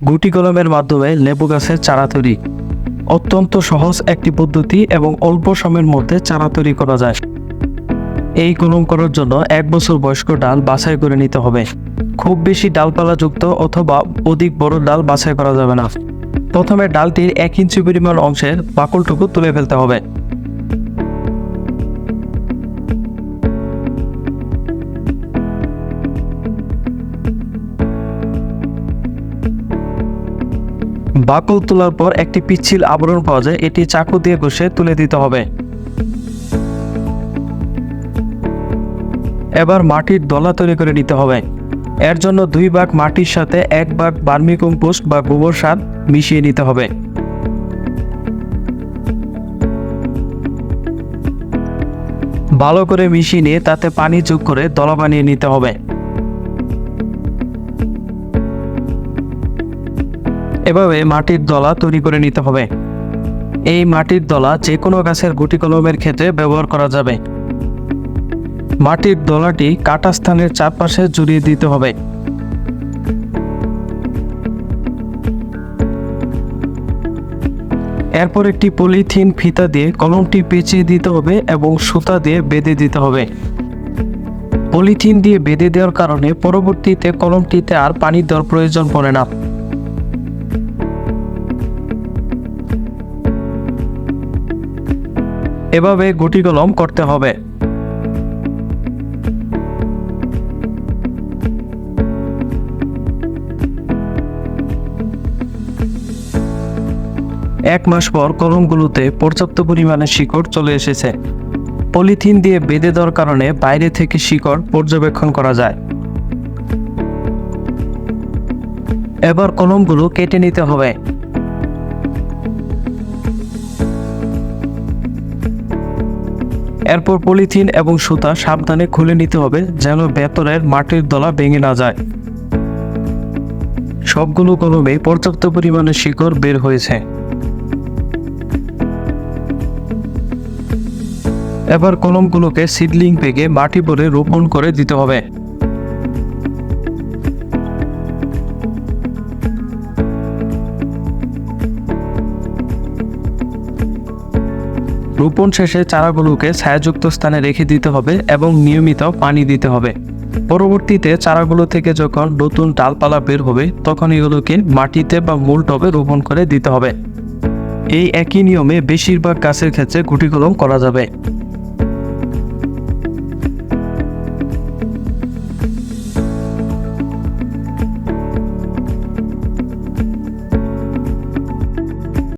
গুটি কলমের মাধ্যমে লেবু গাছের চারা তৈরি। অত্যন্ত সহজ একটি পদ্ধতি এবং অল্প সময়ের মধ্যে চারা তৈরি করা যায়। এই কলম করার জন্য এক বছর বয়স্ক ডাল বাছাই করে নিতে হবে। খুব বেশি ডালপালাযুক্ত অথবা অধিক বড় ডাল বাছাই করা যাবে না। প্রথমে ডালটির এক ইঞ্চি পরিমাণ অংশের বাকলটুকু তুলে ফেলতে হবে। বাকল তোলার পর একটি পিচ্ছিল আবরণ পাওয়া যায়। এটি চাকু দিয়ে ঘষে তুলে দিতে হবে। এবার মাটির দলা তৈরি করে নিতে হবে। এর জন্য দুই ভাগ মাটির সাথে এক ভাগ বার্মি কম্পোস্ট বা গোবর সার মিশিয়ে নিতে হবে। ভালো করে মিশিয়ে নিয়ে তাতে পানি যোগ করে দলা বানিয়ে নিতে হবে। এভাবে মাটির দলা তৈরি করে নিতে হবে। এই মাটির দলা যে কোনো গাছের গুটি কলমের ক্ষেত্রে ব্যবহার করা যাবে। মাটির দলাটি কাটা স্থানের চারপাশে জড়িয়ে দিতে হবে। এরপর একটি পলিথিন ফিতা দিয়ে কলমটি পেঁচিয়ে দিতে হবে এবং সুতা দিয়ে বেঁধে দিতে হবে। পলিথিন দিয়ে বেঁধে দেওয়ার কারণে পরবর্তীতে কলমটিতে আর পানির দেওয়ার প্রয়োজন পড়ে না। এভাবে গুটি কলম করতে হবে। এক মাস পর কলমগুলোতে পর্যাপ্ত পরিমাণে শিকড় চলে এসেছে। পলিথিন দিয়ে বেঁধে দেওয়ার কারণে বাইরে থেকে শিকড় পর্যবেক্ষণ করা যায়। এবার কলমগুলো কেটে নিতে হবে। এরপর পলিথিন এবং সুতা সাবধানে খুলে নিতে হবে যেন ভেতরের মাটির দলা ভেঙে না যায়। সবগুলো কলমে পর্যাপ্ত পরিমাণে শিকড় বের হয়েছে। এবার কলমগুলোকে সিডলিং পেগে মাটি ভরে রোপণ করে দিতে হবে। রোপণ শেষে চারাগুলোকে ছায়াযুক্ত স্থানে রেখে দিতে হবে এবং নিয়মিত পানি দিতে হবে। পরবর্তীতে চারাগুলো থেকে যখন নতুন ডালপালা বের হবে, তখন এগুলোকে মাটিতে বা মূল টবে রোপণ করে দিতে হবে। এই একই নিয়মে বেশিরভাগ গাছের ক্ষেত্রে গুটি কলম করা যাবে।